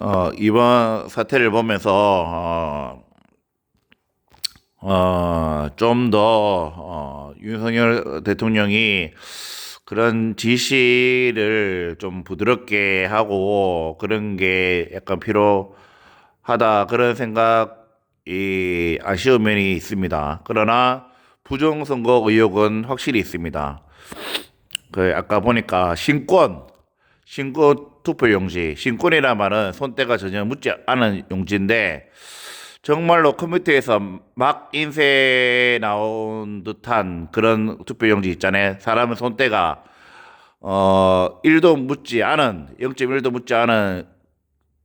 어, 이번 사태를 보면서 어, 어, 좀더 어, 윤석열 대통령이 그런 지시를 좀 부드럽게 하고 그런 게 약간 필요하다 그런 생각이 아쉬운 면이 있습니다. 그러나 부정선거 의혹은 확실히 있습니다. 그 아까 보니까 신권 신권 투표 용지 신권이란 말은 손때가 전혀 묻지 않은 용지인데 정말로 컴퓨터에서 막 인쇄 나온 듯한 그런 투표 용지 있잖아요. 사람은 손때가 어 1도 묻지 않은 0.1도 묻지 않은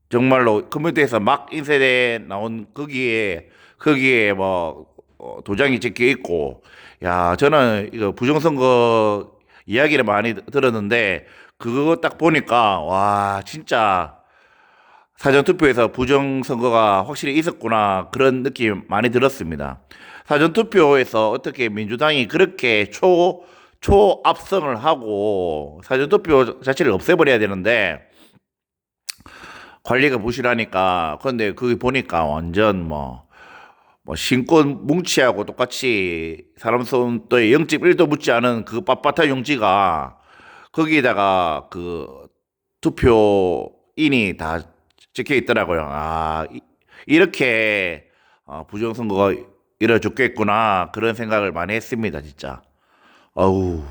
정말로 컴퓨터에서 막 인쇄돼 나온 거기에 거기에 뭐 어, 도장이 찍혀 있고 야 저는 이거 부정선거 이야기를 많이 들었는데 그거 딱 보니까 와 진짜 사전투표에서 부정선거가 확실히 있었구나 그런 느낌 많이 들었습니다. 사전투표에서 어떻게 민주당이 그렇게 초 초압승을 하고 사전투표 자체를 없애버려야 되는데 관리가 부실하니까 근데 그게 보니까 완전 뭐, 뭐 신권 뭉치하고 똑같이 사람 손도에 0.1도 묻지 않은 그 빳빳한 용지가 거기에다가 그 투표인이 다 찍혀 있더라고요. 아, 이- 이렇게 어, 부정선거가 이뤄졌겠구나 그런 생각을 많이 했습니다, 진짜. 어우.